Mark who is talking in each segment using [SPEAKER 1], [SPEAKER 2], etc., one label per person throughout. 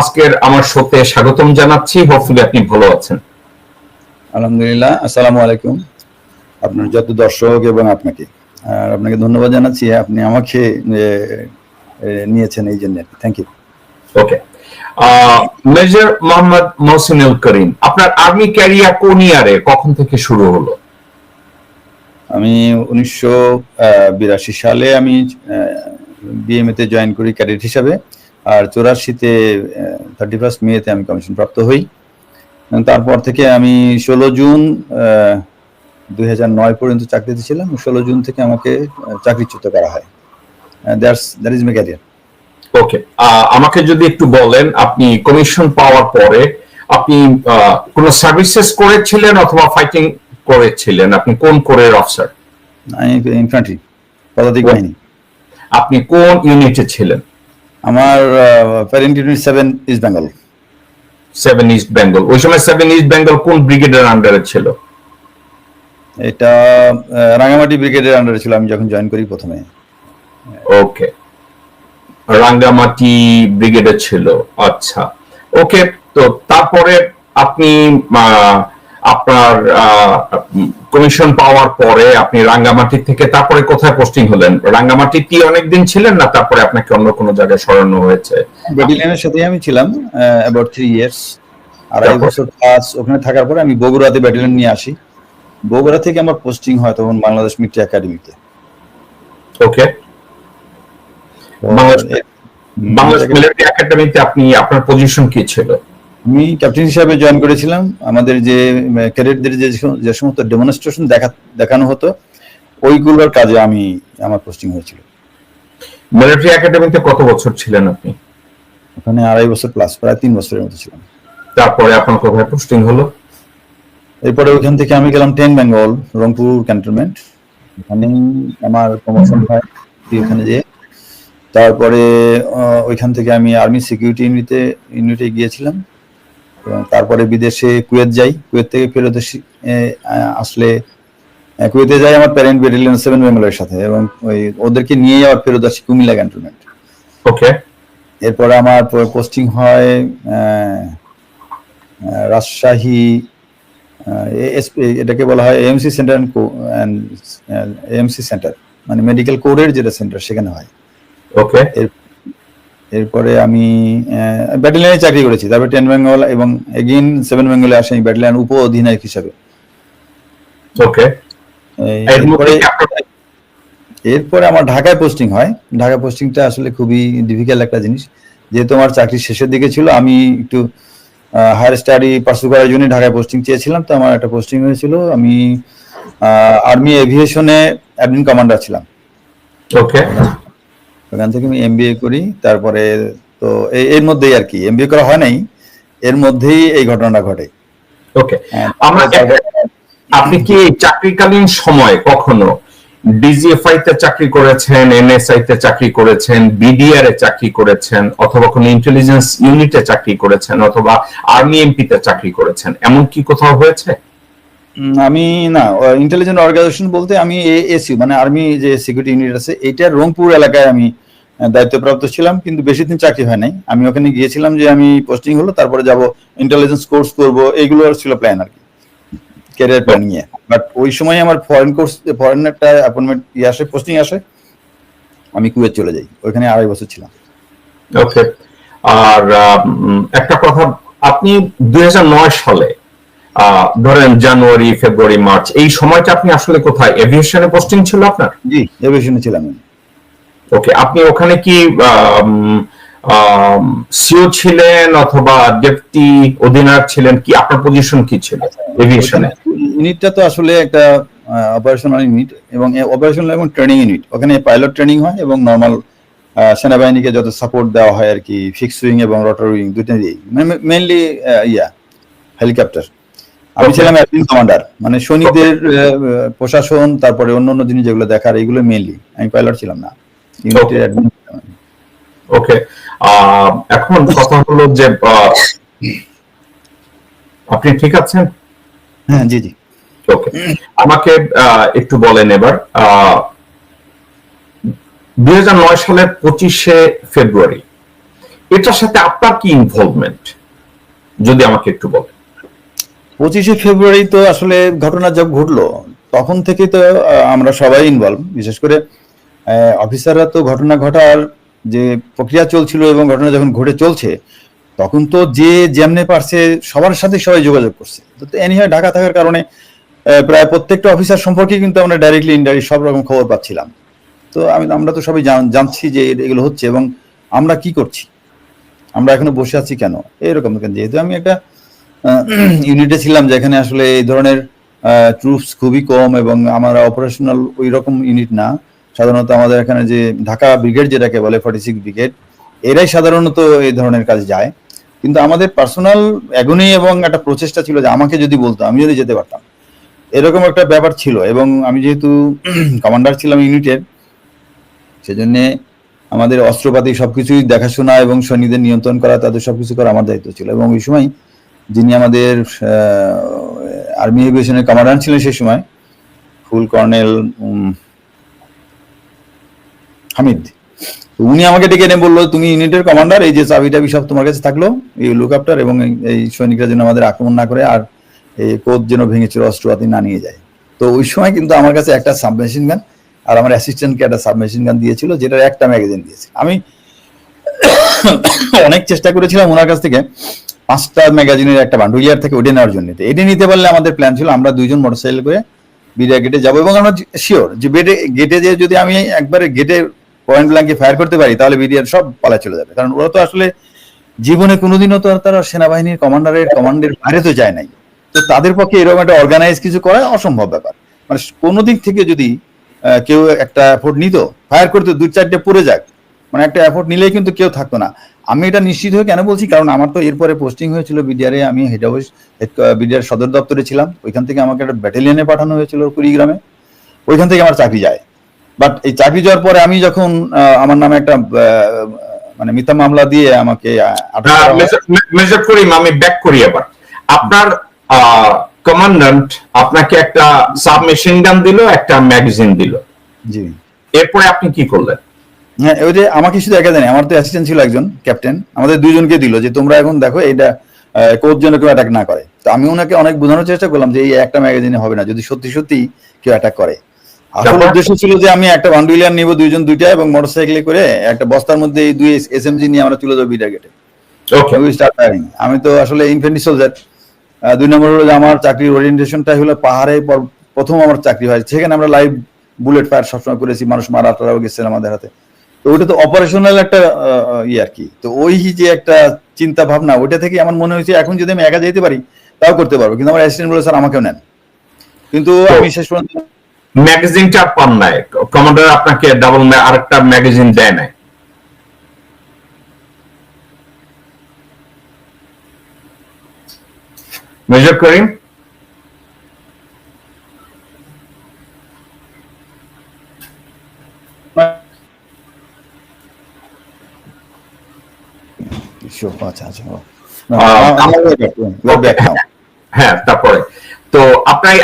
[SPEAKER 1] আজকের আমার শোতে স্বাগতম জানাচ্ছি। হোপফুলি আপনি ভালো আছেন।
[SPEAKER 2] আলহামদুলিল্লাহ আসসালামু আলাইকুম। আপনার যত দর্শক এবং আপনাকে। আর আপনাকে ধন্যবাদ জানাচ্ছি আপনি আমাকে নিয়েছেন এই জন্য। Thank you
[SPEAKER 1] okay major Mohammad Mohsinul Karim আপনার আর্মি ক্যারিয়ার কোন ইয়ারে কখন থেকে শুরু হলো?
[SPEAKER 2] আমি উনিশশো বিরাশি সালে আমি বিএমএ তে জয়েন করি ক্যাডেট হিসাবে। আর চৌরাশিতে থার্টি ফার্স্ট মেতে আমি কমিশন প্রাপ্ত হই। তারপর থেকে আমি ষোলো জুন দুই হাজার নয় পর্যন্ত চাকরিতে ছিলাম। ষোলো জুন থেকে আমাকে চাকরিচ্যুত করা হয়। That's that is my career
[SPEAKER 1] okay আমাকে যদি একটু বলেন আপনি কমিশন পাওয়ার পরে আপনি কোন সার্ভিসেস করেছিলেন অথবা ফাইটিং করেছিলেন? আপনি কোন কোরের অফিসার
[SPEAKER 2] আমি ইনফ্যান্ট্রি পদাতিক বাহিনী।
[SPEAKER 1] আপনি কোন ইউনিটে ছিলেন?
[SPEAKER 2] আমার parent unit seven East Bengal
[SPEAKER 1] seven East Bengal ওই সময় সেভেন ইস্ট বেঙ্গল কোন ব্রিগেডের আন্ডারে ছিল?
[SPEAKER 2] এটা আহ, রাঙামাটি ব্রিগেডের আন্ডারে ছিল আমি যখন জয়েন করি প্রথমে।
[SPEAKER 1] ওকে রাঙ্গামাটি ব্রিগেডে ছিল আচ্ছা। ওকে তো তারপরে আপনি আপনার কমিশন পাওয়ার পরে আপনি রাঙ্গামাটি থেকে তারপরে কোথায় পোস্টিং হলেন? রাঙ্গামাটিতে অনেকদিন ছিলেন না তারপরে আপনাকে অন্য কোনো জায়গায় সরানো হয়েছে?
[SPEAKER 2] ব্যাটালিয়নের সাথে আমি ছিলাম অ্যাবাউট থ্রি ইয়ার্স আড়াই বছর ওখানে থাকার পরে আমি বগুড়াতে ব্যাটালিয়ন নিয়ে আসি। বগুড়া থেকে আমার পোস্টিং হয় তখন বাংলাদেশ মিলিটারি একাডেমিতে।
[SPEAKER 1] ওকে বাংলাদেশ মিলিটারি একাডেমিতে আপনি আপনার পজিশন কি ছিল?
[SPEAKER 2] আমি ক্যাপ্টেন হিসাবে জয়েন করেছিলাম। আমাদের যে ক্যাডেটদের যে যে সমস্ত ডেমনস্ট্রেশন দেখা দেখানো হতো ওইগুলোর কাজে আমি আমার পোস্টিং হয়েছিল।
[SPEAKER 1] মিলিটারি একাডেমিতে কত বছর ছিলেন আপনি?
[SPEAKER 2] ওখানে আড়াই বছর প্লাস প্রায় তিন বছরের মতো ছিলাম।
[SPEAKER 1] তারপরে আপনার কোথায় পোস্টিং হলো?
[SPEAKER 2] এরপরে ওইখান থেকে আমি গেলাম টেন বেঙ্গল রংপুর ক্যান্টনমেন্ট ওখানে আমার প্রমোশন হয় ওখানে যে তারপরে ওইখান থেকে আমি আর্মি সিকিউরিটি ইউনিটে ইউনিটে গিয়েছিলাম। এবং তারপরে বিদেশে কুয়েত যাই কুয়েত থেকে ফেরত আসলে কুয়েতে যাই আমার প্যারেন্ট ব্যাটালিয়ন সেভেন বেঙ্গলের সাথে এবং ওই ওদেরকে নিয়ে আবার ফেরত আসি কুমিল্লা ক্যান্টনমেন্ট
[SPEAKER 1] ওকে
[SPEAKER 2] এরপরে আমার পোস্টিং হয় রাজশাহী এটাকে বলা হয় এএমসি সেন্টার এএমসি সেন্টার মানে মেডিকেল কোরের যেটা সেন্টার সেখানে হয়।
[SPEAKER 1] ওকে
[SPEAKER 2] এরপরে আমি ব্যাটালিয়নে চাকরি করেছি। তারপরে টেন বেঙ্গল এবং এগেইন সেভেন বেঙ্গলে আসে আমি ব্যাটালিয়ন উপ অধিনায়ক হিসাবে
[SPEAKER 1] ওকে
[SPEAKER 2] এরপরে এরপরে আমার ঢাকায় পোস্টিং হয়। ঢাকা পোস্টিংটা আসলে খুবই ডিফিকাল্ট একটা জিনিস। যেহেতু আমার চাকরি শেষের দিকে ছিল আমি একটু হায়ার স্টাডি পার্সু করার জন্য ঢাকায় পোস্টিং চেয়েছিলাম। তো আমার একটা পোস্টিং হয়েছিল। আমি আর্মি এভিয়েশনে অ্যাডমিন কমান্ডার ছিলাম।
[SPEAKER 1] ওকে
[SPEAKER 2] ওখান থেকে আমি এমবিএ করি। তারপরে তো এর মধ্যেই আর কি এমবিএ করা হয় নাই। এর মধ্যেই এই ঘটনাটা ঘটে।
[SPEAKER 1] ওকে।
[SPEAKER 2] হ্যাঁ,
[SPEAKER 1] আমরা আপনি কি চাকরিকালীন সময় কখনো ডিজিএফআই তে চাকরি করেছেন এনএসআই তে চাকরি করেছেন বিডিআর এ চাকরি করেছেন অথবা কোনো ইন্টেলিজেন্স ইউনিটে চাকরি করেছেন অথবা আর্মি এমপি তে চাকরি করেছেন? এমন কি কোথাও হয়েছে?
[SPEAKER 2] আমি না ইন্টেলিজেন্ট অর্গানাইজেশন বলতে আমি এসইউ মানে আর্মি যে সিকিউরিটি ইউনিট আছে এইটার রংপুর এলাকায় আমি দায়িত্বপ্রাপ্ত ছিলাম, কিন্তু বেশি দিন চাকরি হয় নাই। আমি ওখানে গিয়েছিলাম যে আমি পোস্টিং হলো, তারপরে যাব ইন্টেলিজেন্স কোর্স করব, এইগুলো ছিল প্ল্যান আর কি ক্যারিয়ার প্ল্যান নিয়ে। বাট ওই সময় আমার ফরেন কোর্স ফরেন একটা অ্যাপয়েন্টমেন্ট ইয়ে আসে পোস্টিং আসে, আমি কুয়েত চলে যাই, ওইখানে আড়াই বছর ছিলাম।
[SPEAKER 1] ওকে আর একটা কথা, আপনি দুই সালে ধরেন জানুয়ারি ফেব্রুয়ারি মার্চ এই সময়টা আপনি আসলে কোথায়? এভিয়েশনে পোস্টিং ছিল আপনার?
[SPEAKER 2] জি এভিয়েশনে ছিলাম
[SPEAKER 1] ওকে আপনি ওখানে কি সিও ছিলেন অথবা ডেপুটি অধিনায়ক ছিলেন কি? আপনার পজিশন কি ছিল এভিয়েশনে
[SPEAKER 2] ইউনিটটা তো আসলে একটা অপারেশনাল ইউনিট এবং অপারেশনাল এবং ট্রেনিং ইউনিট ওখানে পাইলট ট্রেনিং হয় এবং নর্মাল সেনাবাহিনীকে যত সাপোর্ট দেওয়া হয় আর কি ফিক্স উইং এবং রটার উইং দুইটা দিয়েই মেনলি ইয়া হেলিকপ্টার আমি ছিলাম অ্যাডমিন কমান্ডার। মানে সৈনিকদের প্রশাসন তারপরে অন্য অন্য জিনিস যেগুলো দেখার এগুলো মেনলি আমি পাইলট ছিলাম না। ইউনিটের
[SPEAKER 1] Okay.
[SPEAKER 2] অ্যাডমিন
[SPEAKER 1] ওকে এখন কথা হলো যে আপনি ঠিক আছেন?
[SPEAKER 2] হ্যাঁ জি জি।
[SPEAKER 1] ওকে আমাকে আহ, একটু বলেন এবার। দুই সালের পঁচিশে ফেব্রুয়ারি এটার সাথে আপনার কি ইনভলভমেন্ট যদি আমাকে একটু বলেন।
[SPEAKER 2] পঁচিশে ফেব্রুয়ারি তো আসলে ঘটনা যা ঘটলো। তখন থেকে তো আমরা সবাই ইনভলভ বিশেষ করে অফিসাররা তো ঘটনা ঘটার যে প্রক্রিয়া চলছিল এবং ঘটনা যখন ঘটে চলছে, তখন তো যে যেমনে পারছে সবার সাথে সবাই যোগাযোগ করছে। তো এনি হয় ঢাকা থাকার কারণে প্রায় প্রত্যেকটা অফিসার সম্পর্কে কিন্তু আমরা ডাইরেক্টলি ইনডাইরেক্ট সব রকম খবর পাচ্ছিলাম। তো আমি, আমরা তো সবাই জান- জানছি যে এগুলো হচ্ছে এবং আমরা কি করছি? আমরা এখনও বসে আছি কেন? এরকম, যেহেতু আমি একটা ইউনিটে ছিলাম যেখানে আসলে এই ধরনের ট্রুপস খুবই কম এবং আমরা অপারেশনাল ওই রকম ইউনিট না। সাধারণত আমাদের এখানে যে ঢাকা ব্রিগেড যেটাকে বলে ফর্টি সিক্স ব্রিগেড এরাই সাধারণত এই ধরনের কাজ যায়। কিন্তু আমাদের পার্সোনাল এগোনি এবং একটা প্রচেষ্টা ছিল যে আমাকে যদি বলতো, আমি যদি যেতে পারতাম। এরকম একটা ব্যাপার ছিল এবং আমি যেহেতু কমান্ডার ছিলাম ইউনিটের সেজন্য আমাদের অস্ত্রপাতি সবকিছুই দেখাশোনা এবং সৈনিকদের নিয়ন্ত্রণ করা, তাদের সবকিছু করা আমার দায়িত্ব ছিল। এবং ওই সময় যিনি আমাদের আর্মি এভিয়েশনের কমান্ডার ছিলেন সেই সময়, ফুল কর্নেল হামিদ। উনি আমাকে ডেকে এনে বলল, তুমি ইউনিটের কমান্ডার, এই যে চাবি টাবি সব তোমার কাছে থাকল, এই লুক আফটার এবং এই- সৈনিকরা যেন আমাদের আক্রমণ না করে আর এই কোদ যেন ভেঙে চুরে অস্ত্রপাতি না নিয়ে যায়। তো ওই সময় কিন্তু আমার কাছে একটা সাবমেশিন গান আর আমার অ্যাসিস্ট্যান্টকে একটা সাবমেশিন গান দিয়েছিল, যেটার একটা ম্যাগাজিন দিয়েছে। আমি অনেক চেষ্টা করেছিলাম ওনার কাছ থেকে পাঁচটা ম্যাগাজিনের একটা বান্ডুল ইয়ার থেকে ওটা নেওয়ার জন্য এটা নিতে পারলে আমাদের প্ল্যান ছিল আমরা দুইজন মোটরসাইকেল করে বিরিয়া গেটে যাব এবং আমরা শিওর যে বেডে গেটে যে যদি আমি একবারে গেটে পয়েন্ট ব্ল্যাঙ্কে ফায়ার করতে পারি, তাহলে বিরিয়ার সব পালা চলে যাবে। কারণ ওরা তো আসলে জীবনে কোনোদিনও তো তারা সেনাবাহিনীর কমান্ডারের কমান্ডের বাইরে তো যায় নাই। তো তাদের পক্ষে এরকম একটা অর্গানাইজ কিছু করা অসম্ভব ব্যাপার। মানে কোনো দিক থেকে যদি কেউ একটা এফোর্ট নিত ফায়ার করতে দু চারটে পড়ে যাক মানে একটা এফোর্ট নিলেই কিন্তু কেউ থাকতো না। আমি এটা নিশ্চিত হয়ে কেন বলছি? কারণ আমার তো এরপরে পোস্টিং হয়েছিল বিডিআরে আমি হেড অফিস বিডিআর সদর দপ্তরে ছিলাম। ওইখান থেকে আমাকে একটা ব্যাটালিয়নে পাঠানো হয়েছিল কুড়িগ্রামে। ওইখান থেকে আমার চাকরি যায়। বাট এই চাকরি যাওয়ার পরে আমি যখন আমার নামে একটা মানে মিথ্যা মামলা দিয়ে আমাকে
[SPEAKER 1] মেজর করিম আমি ব্যাক করি এবার আপনার কমান্ড্যান্ট আপনাকে একটা সাবমেশিন গান দিল একটা ম্যাগাজিন দিল।
[SPEAKER 2] জি।
[SPEAKER 1] এরপরে আপনি কি করলেন?
[SPEAKER 2] হ্যাঁ ওই যে আমাকে শুধু একা দেয়নি আমার তো অ্যাসিস্ট্যান্ট ছিল একজন ক্যাপ্টেন আমাদের দুইজনকে দিল যে তোমরা এখন দেখো এটা কোচ যেন কেউ অ্যাটাক না করে। তো আমি ওনাকে অনেক বোঝানোর চেষ্টা করলাম যে এই একটা ম্যাগাজিনে হবে না যদি সত্যি সত্যি কেউ অ্যাটাক করে। আসল উদ্দেশ্য ছিল যে আমি একটা বান্ডুইলার নিব দুইজন দুইটা এবং মোটরসাইকেলে করে একটা বস্তার মধ্যে এই দুই এসএমজি নিয়ে আমরা তুলে দেবো বিটা গেটে
[SPEAKER 1] ওকে
[SPEAKER 2] স্টার্ট ফায়ারিং আমি তো আসলে ইনফেন্ট্রি সোলজার দুই নম্বর হলো যে আমার চাকরির ওরিয়েন্টেশনটা হলো পাহাড়ে প্রথম আমার চাকরি হয়। সেখানে আমরা লাইভ বুলেট ফায়ার সবসময় করেছি মানুষ মারা টারাও গেছে আমাদের হাতে। তো ওটা তো অপারেশনাল একটা ইয়ে আর কি। তো ওই যে একটা চিন্তা ভাবনা ওইটা থেকে আমার মনে হয়েছে এখন যদি আমি একা যেতে পারি তাও করতে পারব। কিন্তু আমার অ্যাসিস্ট্যান্ট বলে স্যার আমাকেও নেন। কিন্তু আমি শেষ পর্যন্ত
[SPEAKER 1] ম্যাগাজিনটা পান নাই। কমান্ডার আপনাকে ডাবল আরেকটা ম্যাগাজিন দেয় নাই। মেজর করিম
[SPEAKER 2] আচ্ছা আচ্ছা.
[SPEAKER 1] হ্যাঁ তারপরে। তো আপনার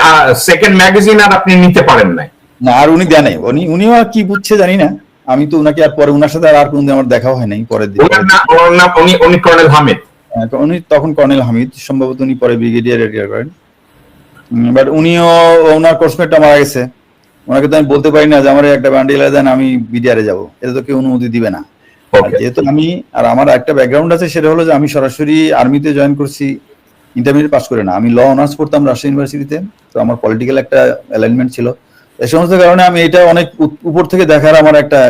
[SPEAKER 1] সেকেন্ড ম্যাগাজিন আর আপনি নিতে পারেন নাই?
[SPEAKER 2] না আর উনি দেয় নাই। উনি উনিও কি বুঝছে জানি না। আমি তো উনাকে আর পরে উনার সাথে আর আর কোনদিন আমার দেখা হয় নাই পরের দিন।
[SPEAKER 1] উনি উনি কর্নেল হামিদ।
[SPEAKER 2] উনি তখন কর্নেল হামিদ। সম্ভবত উনি পরে ব্রিগেডিয়ার রিটায়ার করেন। বাট উনিও ওনার কোর্সমেটটা মারা গেছে। ওনাকে তো আমি বলতে পারি না যে আমার একটা দেন আমি বিডিআরে যাব। এটা তো কেউ অনুমতি দিবে না। যেহেতু আমি, আর আমার একটা ব্যাকগ্রাউন্ড আছে, সেটা হলো যে আমি সরাসরি আর্মিতে জয়েন করছি ইন্টারমিডিয়েট পাস করে না। আমি ল অনার্স পড়তাম রাজশাহী ইউনিভার্সিটিতে তো আমার পলিটিক্যাল একটা অ্যালাইনমেন্ট ছিল। এই সমস্ত কারণে আমি এটা অনেক উপর থেকে দেখার আমার একটা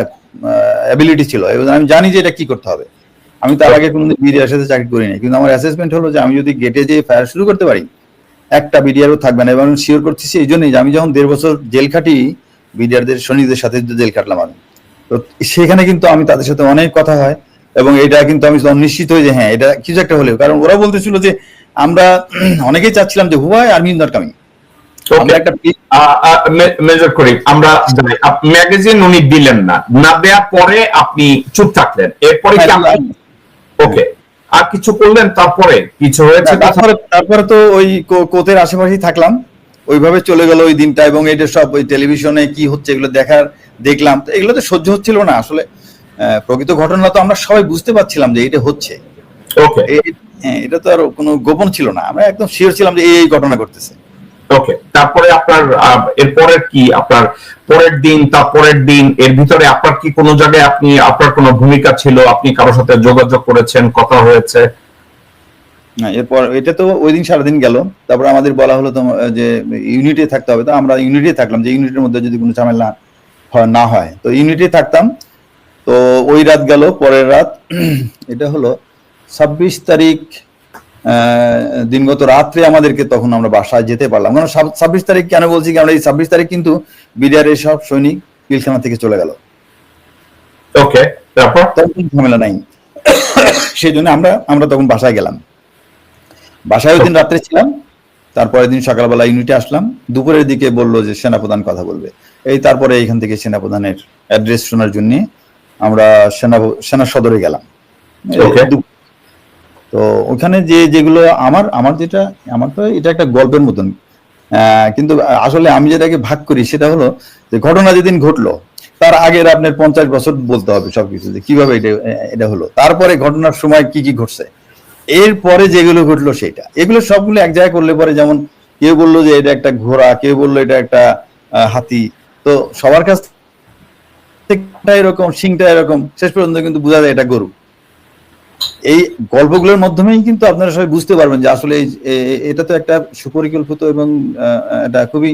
[SPEAKER 2] অ্যাবিলিটি ছিল। এবং আমি জানি যে এটা কি করতে হবে। আমি তার আগে কোনোদিন বিডিআর সাথে চাকরি করি করিনি। কিন্তু আমার অ্যাসেসমেন্ট হলো যে আমি যদি গেটে যেয়ে ফায়ার শুরু করতে পারি, একটা বিডিআরও থাকবে না। এবং শিওর করতেছি এই জন্যই যে আমি যখন দেড় বছর জেল খাটি বিডিআরদের সৈনিকদের সাথে জেল কাটলাম আমি। তো সেখানে কিন্তু আমি তাদের সাথে অনেক কথা হয় এবং এটা কিন্তু আমি নিশ্চিত হই যে হ্যাঁ এটা কিছু একটা হলেও। কারণ ওরা বলতেছিল যে আমরা অনেকেই চাচ্ছিলাম যে হুয়াই আর্মি নট কামিং। আমরা
[SPEAKER 1] মেজর করি আমরা ম্যাগাজিন উনি দিলেন না। না দেওয়ার পরে আপনি চুপ থাকলেন। এরপরে ওকে আর কিছু করলেন তারপরে? কিছু হয়েছে
[SPEAKER 2] তারপরে তারপরে তো ওই কোতের আশেপাশেই থাকলাম। ওইভাবে চলে গেল ওই দিনটা এবং এটা সব ওই টেলিভিশনে কি হচ্ছে এগুলো দেখার দেখলাম তো এগুলো তো সহ্য হচ্ছিল না। আসলে প্রকৃত ঘটনা তো আমরা সবাই বুঝতে পারছিলাম যে এটা হচ্ছে। হ্যাঁ, এটা তো আর কোনো গোপন ছিল না। আমরা একদম শিওর ছিলাম যে এই ঘটনা ঘটতেছে।
[SPEAKER 1] ওকে তারপরে আপনার এরপরের কি? আপনার পরের দিন তার পরের দিন এর ভিতরে আপনার কি কোনো জায়গায় আপনি আপনার কোনো ভূমিকা ছিল? আপনি কারোর সাথে যোগাযোগ করেছেন কথা হয়েছে?
[SPEAKER 2] এরপর এটা তো ওই দিন সারাদিন গেল। তারপর আমাদের বলা হলো যে ইউনিটে থাকতে হবে। তো আমরা ইউনিটে থাকলাম যে ইউনিটের মধ্যে যদি কোনো ঝামেলা হয়- না হয়। তো ইউনিটে থাকতাম। তো ওই রাত গেল পরের রাত। এটা হলো ছাব্বিশ তারিখ দিনগত রাত্রে আমাদেরকে তখন আমরা বাসায় যেতে পারলাম। কারণ ছাব্বিশ তারিখ কেন বলছি কি আমরা এই ছাব্বিশ তারিখ কিন্তু বিডিআর সব সৈনিক পিলখানা থেকে চলে গেল।
[SPEAKER 1] ওকে তারপর?
[SPEAKER 2] তখন ঝামেলা নাই। সেই জন্য আমরা আমরা তখন বাসায় গেলাম। বাসায় ওই দিন রাত্রে ছিলাম তারপরের দিন সকালবেলা ইউনিটে আসলাম দুপুরের দিকে বলল যে সেনাপ্রধান কথা বলবে। এই তারপরে এখান থেকে সেনাপ্রধানের অ্যাড্রেস শোনার জন্য আমরা সেনা সেনা সদরে গেলাম। তো ওখানে যে যেগুলো আমার আমার যেটা আমার তো এটা একটা গল্পের মতন। আহ, কিন্তু আসলে আমি যেটাকে ভাগ করি সেটা হলো যে ঘটনা যেদিন ঘটলো তার আগের আপনার পঞ্চাশ বছর বলতে হবে সবকিছু যে কীভাবে এটা এটা হলো। তারপরে ঘটনার সময় কি কি ঘটছে? এরপরে যেগুলো ঘটলো সেটা। এগুলো সবগুলো এক জায়গায় করলে পরে যেমন কেউ বলল যে এটা একটা ঘোড়া, কেউ বলল এটা একটা হাতি। তো সবার কাছ থেকে এরকম সিংটা এরকম, শেষ পর্যন্ত কিন্তু বোঝা যায় এটা গরু। এই গল্পগুলোর মাধ্যমেই কিন্তু আপনারা সবাই বুঝতে পারবেন যে আসলে এটা তো একটা সুপরিকল্পিত এবং এটা খুবই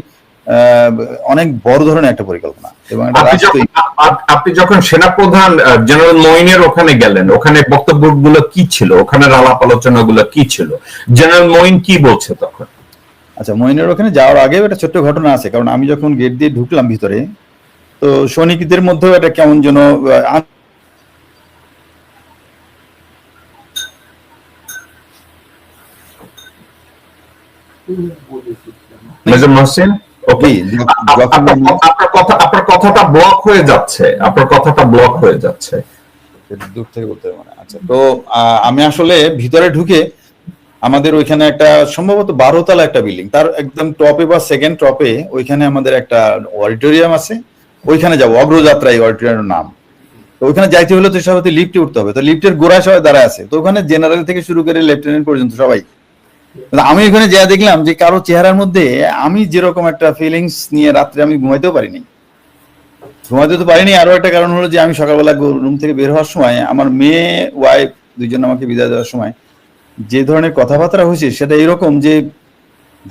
[SPEAKER 2] অনেক বড় ধরনের একটা পরিকল্পনা। এবং
[SPEAKER 1] আপনি যখন যখন সেনাপ্রধান জেনারেল মইনের ওখানে গেলেন ওখানে বক্তব্যগুলো কি ছিল? ওখানে আলাপ আলোচনাগুলো কি ছিল? জেনারেল মইন কি বলছে তখন?
[SPEAKER 2] আচ্ছা মইনের ওখানে যাওয়ার আগেও একটা ছোট্ট ঘটনা আছে কারণ আমি যখন গেট দিয়ে ঢুকলাম ভিতরে তো সৈনিকদের মধ্যেও এটা কেমন যেন
[SPEAKER 1] মেজর মহসিন? আপনার আপনার কথা আপনার কথাটা ব্লক হয়ে যাচ্ছে। আপনার কথাটা ব্লক হয়ে যাচ্ছে।
[SPEAKER 2] দূর থেকে বলতে মানে। আচ্ছা তো আমি আসলে ভিতরে ঢুকে আমাদের ওইখানে একটা সম্ভবত বারো তলা একটা বিল্ডিং তার একদম টপে বা সেকেন্ড টপে ওইখানে আমাদের একটা অডিটোরিয়াম আছে। ওইখানে যাব অগ্রযাত্রা এই অডিটোরিয়ামের নাম। তো ওইখানে যাইতে হলে তো সবাই লিফটে উঠতে হবে। তো লিফটের গোড়ায় সবাই দাঁড়ায় আছে। তো ওখানে জেনারেল থেকে শুরু করে লেফটেন্যান্ট পর্যন্ত সবাই। আমি ওখানে যা দেখলাম যে কারও চেহারার মধ্যে আমি যেরকম একটা ফিলিংস নিয়ে রাত্রে আমি ঘুমাইতেও পারিনি। ঘুমাতে তো পারিনি। আরও একটা কারণ হলো যে আমি সকালবেলা রুম থেকে বের হওয়ার সময় আমার মেয়ে ওয়াইফ দুইজন আমাকে বিদায় দেওয়ার সময় যে ধরনের কথাবার্তা হয়েছে সেটা এরকম যে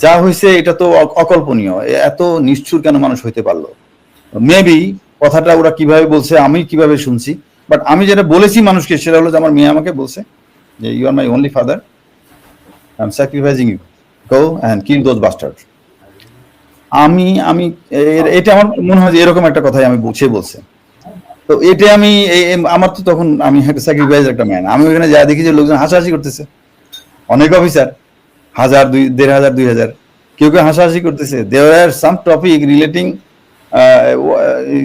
[SPEAKER 2] যা হয়েছে এটা তো অকল্পনীয়। এত নিষ্ঠুর কেন মানুষ হইতে পারল? মেবি কথাটা ওরা কীভাবে বলছে আমি কীভাবে শুনছি। বাট আমি যেটা বলেছি মানুষকে সেটা হলো যে আমার মেয়ে আমাকে বলছে যে you are my only father am sacrificing you go and kill those bastard আমি আমি এটা আমার মনে হয় যে এরকম একটা কথাই আমি বলছে বলছে। তো এটা আমি আমার তো তখন আমি একটা স্যাক্রিফাইস একটা ম্যান আমি ওখানে যা দেখি যে লোকজন হাসাহাসি করতেছে। অনেক অফিসার হাজার দুই, দেড় হাজার, দুই হাজার। কেউ কেউ হাসাহাসি করতেছে। There are some topic relating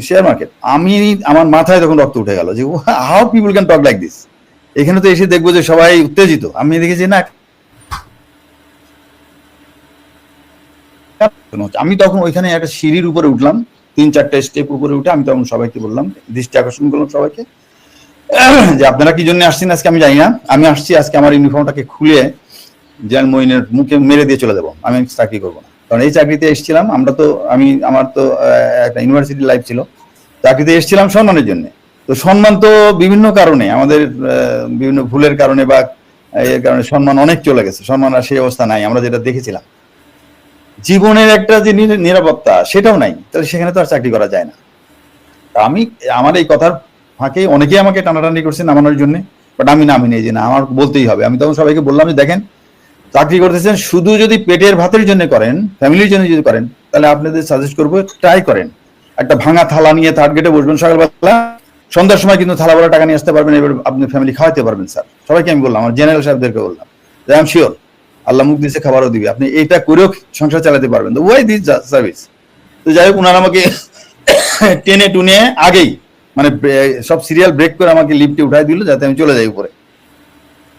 [SPEAKER 2] share market আমি, আমার মাথায় তখন রক্ত উঠে গেল যে how people can talk like this এখানে তো এসে দেখব যে সবাই উত্তেজিত। আমি দেখেছি, না আমি তখন ওইখানে একটা সিঁড়ির উপরে উঠলাম, তিন চারটা স্টেপ উপরে উঠে আমি তখন সবাইকে বললাম, দৃষ্টি আকর্ষণ করলাম সবাইকে। যে আপনারা কি জন্য আসছেন আজকে আমি জানি না। আমি আসছি আজকে আমার ইউনিফর্মটাকে খুলে জেনারেল মইনের মুখে মেরে দিয়ে চলে যাব। আমি চাকরি করব না। কারণ এই চাকরিতে এসেছিলাম, আমরা তো, আমি, আমার তো একটা ইউনিভার্সিটি লাইফ ছিল। চাকরিতে এসেছিলাম সম্মানের জন্য। তো সম্মান তো বিভিন্ন কারণে, আমাদের বিভিন্ন ভুলের কারণে বা এর কারণে সম্মান অনেক চলে গেছে। সম্মান আর সেই অবস্থা নাই, আমরা যেটা দেখেছিলাম। জীবনের একটা যে নিরাপত্তা, সেটাও নাই। তাহলে সেখানে তো আর চাকরি করা যায় না। আমি, আমার এই কথার ফাঁকে অনেকেই আমাকে টানাটানি করছে নামানোর জন্য বাট আমি নামি নেই যে না, আমার বলতেই হবে। আমি তখন সবাইকে বললাম যে, দেখেন, চাকরি করতেছেন, শুধু যদি পেটের ভাতের জন্য করেন, ফ্যামিলির জন্য যদি করেন, তাহলে আপনাদের সাজেস্ট করব ট্রাই করেন। একটা ভাঙা থালা নিয়ে থার্ড গেটে বসবেন সকালবেলা, সন্ধ্যার সময় কিন্তু থালা বড় টাকা নিয়ে আসতে পারবেন, এবার আপনি ফ্যামিলি খাওয়াতে পারবেন স্যার সবাইকে আমি বললাম, আমার জেনারেল সাহেবদেরকে বললাম আই এম শিওর আল্লাহ মুখ দিয়েছে, খাবারও দিবে। আপনি এইটা করেও সংসার চালাতে পারবেন। তো ওয়াই দিস সার্ভিস তো যাই হোক ওনারা আমাকে টেনে টুনে আগেই মানে সব সিরিয়াল ব্রেক করে আমাকে লিফটে উঠাই দিল, যাতে আমি চলে যাই উপরে।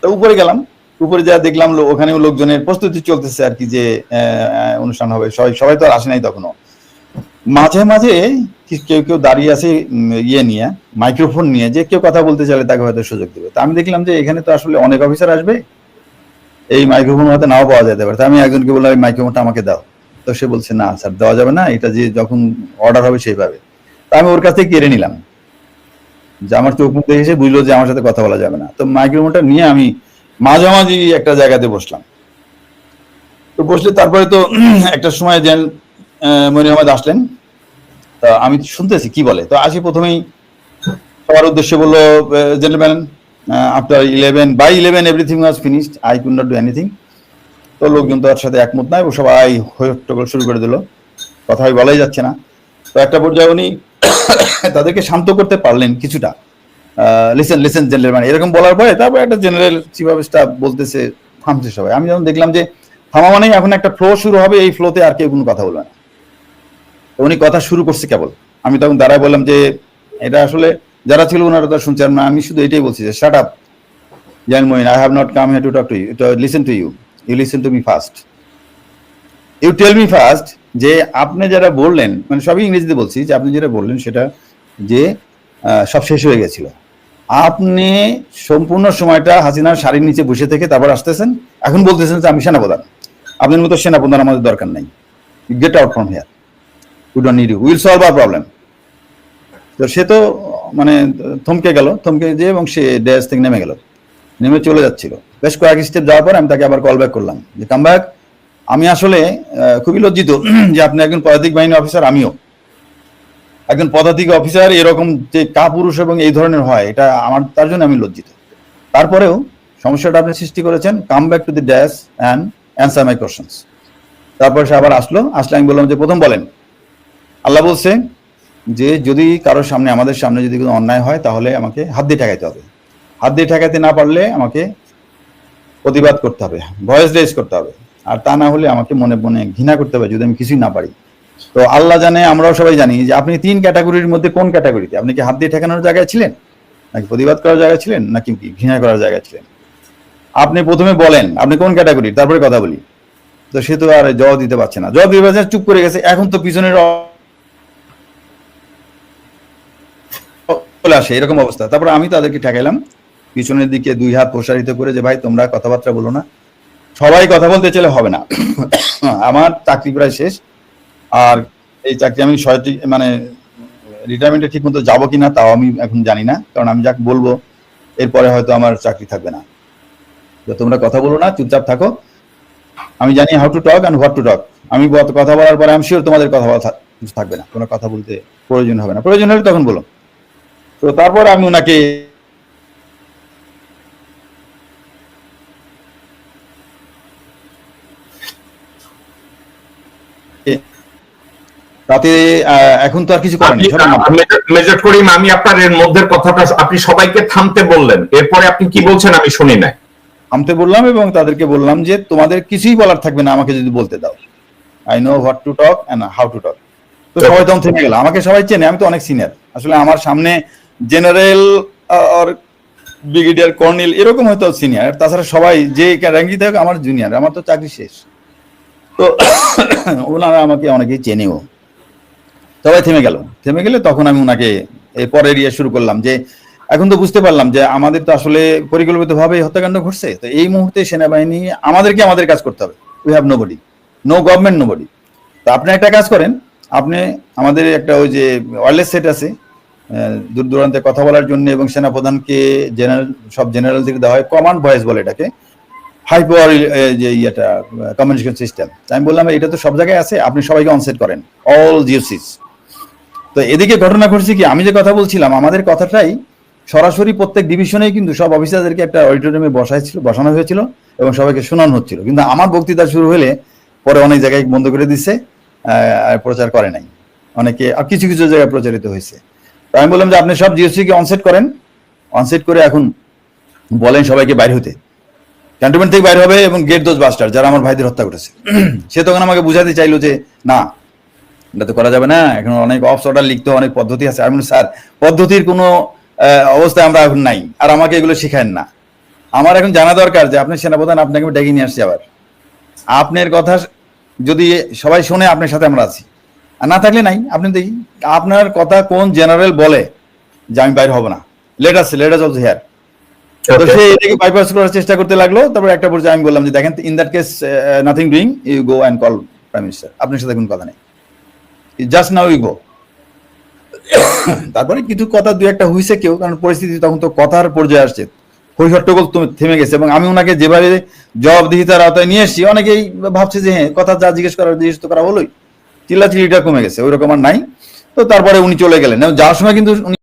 [SPEAKER 2] তো উপরে গেলাম। উপরে যা দেখলাম ওখানেও লোকজনের প্রস্তুতি চলতেছে আর কি যে অনুষ্ঠান হবে। সবাই সবাই তো আর আসে নাই তখনও। মাঝে মাঝে কেউ কেউ দাঁড়িয়ে আছে ইয়ে নিয়ে মাইক্রোফোন নিয়ে, যে কেউ কথা বলতে চাইলে তাকে হয়তো সুযোগ দেবে। তা আমি দেখলাম যে এখানে তো আসলে অনেক অফিসার আসবে। এই মাইক্রোফোন হয়তো নাও পাওয়া যেতে পারে। আমি একজনকে বললাম, এই মাইক্রোফোনটা আমাকে দাও। তো সে বলছে, না স্যার, দেওয়া যাবে না। এটা যে যখন অর্ডার হবে সেইভাবে তা আমি ওর কাছ থেকে কেড়ে নিলাম। যে আমার চোখ মুখ দেখে বুঝলো যে আমার সাথে কথা বলা যাবে না। তো মাইক্রোফোনটা নিয়ে আমি মাঝামাঝি একটা জায়গাতে বসলাম। তো বসলে তারপরে তো একটা সময় যেন মনি আহমেদ আসলেন। তা আমি শুনতেছি কি বলে। তো আসি প্রথমেই। সবার উদ্দেশ্যে বলল gentleman after eleven by eleven everything was finished I could not do anything তো লোকজন তো ওর সাথে একমত নয় ও সবাই হট্টগোল শুরু করে দিল। কথাই বলাই যাচ্ছে না। তো একটা পর্যায়ে উনি তাদেরকে শান্ত করতে পারলেন কিছুটা। লিসেন লিসেন জেনারেল মানে এরকম বলার পরে তারপর একটা জেনারেল চিফ অফ স্টাফ বলতেছে, থামছে সবাই। আমি যখন দেখলাম যে থামা মানেই এখন একটা ফ্লো শুরু হবে, এই ফ্লোতে আর কেউ কোনো কথা বলবে না। উনি কথা শুরু করছে কেবল। আমি তখন দাঁড়ায় বললাম যে, এটা আসলে যারা ছিল ওনারা তো শুনছেন না, আমি শুধু এটাই বলছি যে শাট আপ জান Moin I have not come here to talk to you to listen to you you listen to me first you tell me first যে, আপনি যারা বললেন মানে সবই ইংরেজিতে বলছি, যে আপনি যেটা বললেন সেটা যে সব শেষ হয়ে গেছিল। আপনি সম্পূর্ণ সময়টা হাসিনার শাড়ির নিচে বসে থেকে তারপর আসতেছেন, এখন বলতেছেন যে আমি সেনাপ্রধান। আপনার মতো সেনাপ্রধান আমাদের দরকার নাই। Get out from here we don't need you will solve our problem তো সে তো মানে থমকে গেল, থমকে যে এবং সে ড্যাশ থেকে নেমে গেল। নেমে চলে যাচ্ছিল। বেশ কয়েক স্টেপ যাওয়ার পর আমি তাকে আবার কল ব্যাক করলাম যে কাম ব্যাক আমি আসলে খুবই লজ্জিত যে আপনি একজন পদাতিক বাহিনী অফিসার আমিও। একজন পদাতিক অফিসার এরকম যে কাপুরুষ এবং এই ধরনের হয়, এটা আমার, তার জন্য আমি লজ্জিত। তারপরেও সমস্যাটা আপনি সৃষ্টি করেছেন come back to the dash and answer my questions তারপর সে আবার আসলো, আসলে আমি বললাম যে, প্রথম বলেন। আল্লাহ বলছে যে যদি কারোর সামনে, আমাদের সামনে যদি কোনো অন্যায় হয়, তাহলে আমাকে হাত দিয়ে ঠেকাইতে হবে। হাত দিয়ে ঠেকাইতে না পারলে আমাকে প্রতিবাদ করতে হবে, ভয়েস রেজ করতে হবে। আর তা না হলে আমাকে মনে মনে ঘৃণা করতে হবে যদি আমি কিছুই না পারি। তো আল্লাহ জানে, আমরাও সবাই জানি যে আপনি তিন ক্যাটাগরির মধ্যে কোন ক্যাটাগরিতে? আপনি কি হাত দিয়ে ঠেকানোর জায়গায় ছিলেন? নাকি প্রতিবাদ করার জায়গায় ছিলেন? নাকি কি ঘৃণা করার জায়গায় ছিলেন? আপনি প্রথমে বলেন, আপনি কোন ক্যাটাগরির? তারপরে কথা বলি। তো সে তো আর জবাব দিতে পারছে না। জবাব দিতে পারছে চুপ করে গেছে। এখন তো পিছনের চলে আসে, এরকম অবস্থা। তারপর আমি তাদেরকে ঠেকাইলাম। পিছনের দিকে দুই হাত প্রসারিত করে যে, ভাই, তোমরা কথাবার্তা বলো না। সবাই কথা বলতে চাইলে হবে না। আমার চাকরি প্রায় শেষ। আর এই চাকরি আমি সঠিক মানে রিটায়ারমেন্টে ঠিক মতো যাব কিনা তাও আমি এখন জানি না। কারণ আমি যাক বলব, এরপরে হয়তো আমার চাকরি থাকবে না। তো তোমরা কথা বলো না, চুপচাপ থাকো। আমি জানি how to talk and what to talk আমি কথা বলার পরে আমি শিওর তোমাদের কথা বলা থাকবে না। কোনো কথা বলতে প্রয়োজন হবে না। প্রয়োজন হলে তখন বলো। তো তারপর আমি ওনাকে তাতে এখন তো আর কিছু করেনি।
[SPEAKER 1] মেজর- করিম আমি আপনার এর মধ্যের কথাটা আপনি সবাইকে থামতে বললেন। এরপরে আপনি কি বলছেন আমি শুনি না
[SPEAKER 2] থামতে বললাম এবং তাদেরকে বললাম যে তোমাদের কিছুই বলার থাকবে না আমাকে যদি বলতে দাও। I know what to talk how to talk তো সবাই তখন থেমে গেল আমাকে সবাই চেনে আমি তো অনেক সিনিয়র আসলে আমার সামনে জেনারেল আর ব্রিগেডিয়ার কর্নেল, এরকম হয়তো সিনিয়র। তাছাড়া সবাই যে র্যাঙ্কি থাকে আমার জুনিয়র আমার তো চাকরি শেষ। তো ওনারা আমাকে অনেকেই চেনেও। সবাই থেমে গেল। থেমে গেলে তখন আমি ওনাকে পরের ইয়ে শুরু করলাম যে, এখন তো বুঝতে পারলাম যে আমাদের তো আসলে পরিকল্পিতভাবে হত্যাকাণ্ড ঘটছে। তো এই মুহূর্তে সেনাবাহিনী, আমাদেরকে আমাদের কাজ করতে হবে। We have nobody no government nobody তো আপনি একটা কাজ করেন। আপনি আমাদের একটা ওই যে ওয়ারলেস সেট আছে। দূর দূরান্তে কথা বলার জন্য এবং সেনাপ্রধানকে জেনারেল সব জেনারেল থেকে দেওয়া হয় কমান্ড ভয়েস বলে এটাকে হাই পাওয়ার যে ইয়েটা কমিউনিকেশন সিস্টেম আমি বললাম, এটা তো সব জায়গায় আছে, আপনি সবাইকে অনসেট করেন অল জিওসিস তো এদিকে ঘটনা ঘটছে কি, আমি যে কথা বলছিলাম, আমাদের কথাটাই সরাসরি প্রত্যেক ডিভিশনেই কিন্তু সব অফিসারদেরকে একটা অডিটোরিয়ামে বসাইছিল বসানো হয়েছিল এবং সবাইকে শোনানো হচ্ছিল। কিন্তু আমার বক্তৃতা শুরু হলে পরে অনেক জায়গায় বন্ধ করে দিছে প্রচার করে নাই। অনেকে কিছু কিছু জায়গায় প্রচারিত হয়েছে। আমি বললাম যে আপনি সব জিওসি কে অনসেট করেন। অনসেট করে এখন বলেন সবাইকে বাইরে হতে। ক্যান্টনমেন্ট থেকে বাইরে হবে এবং গেট দোজ বাস্টার যারা আমার ভাইদের হত্যা করেছে। সে তখন আমাকে বুঝাতে চাইলো যে, না, এটা তো করা যাবে না। এখন অনেক অফ অর্ডার লিখতে, অনেক পদ্ধতি আছে। আমি স্যার, পদ্ধতির কোনো অবস্থায় আমরা এখন নাই। আর আমাকে এগুলো শিখায়েন না। আমার এখন জানা দরকার যে আপনি সেনাপ্রধান, আপনাকে ডেকে নিয়ে আসছি আবার। আপনার কথা যদি সবাই শোনে, আপনার সাথে আমরা আছি। আর না থাকলে নাই। আপনি দেখি আপনার কথা কোন জেনারেল বলে যে আমি বাইরে হব না। লেটাস লেটাস অলসো হেয়ার তো সে এটাকে বাইপাস করার চেষ্টা করতে লাগল। তারপর একটা পর্যায়ে আমি বললাম যে দেখেন in that case nothing doing you go and call prime minister আপনার সাথে কোনো কথা নেই। জাস্ট নাও ইউ গো তারপরে কিছু কথা দু একটা হয়েছে কেউ কারণ পরিস্থিতি তখন তো কথার পর্যায়ে আসছে। থেমে গেছে এবং আমি ওনাকে যেভাবে জবাবদিহিতার আওতায় নিয়ে এসেছি অনেকেই ভাবছে যে হ্যাঁ কথা যা জিজ্ঞেস করার জিজ্ঞেস তো করা হলোই। চিল্লাচিল্লিটা কমে গেছে ওই রকম আর নাই। তো তারপরে উনি চলে গেলেন। যাওয়ার সময় কিন্তু উনি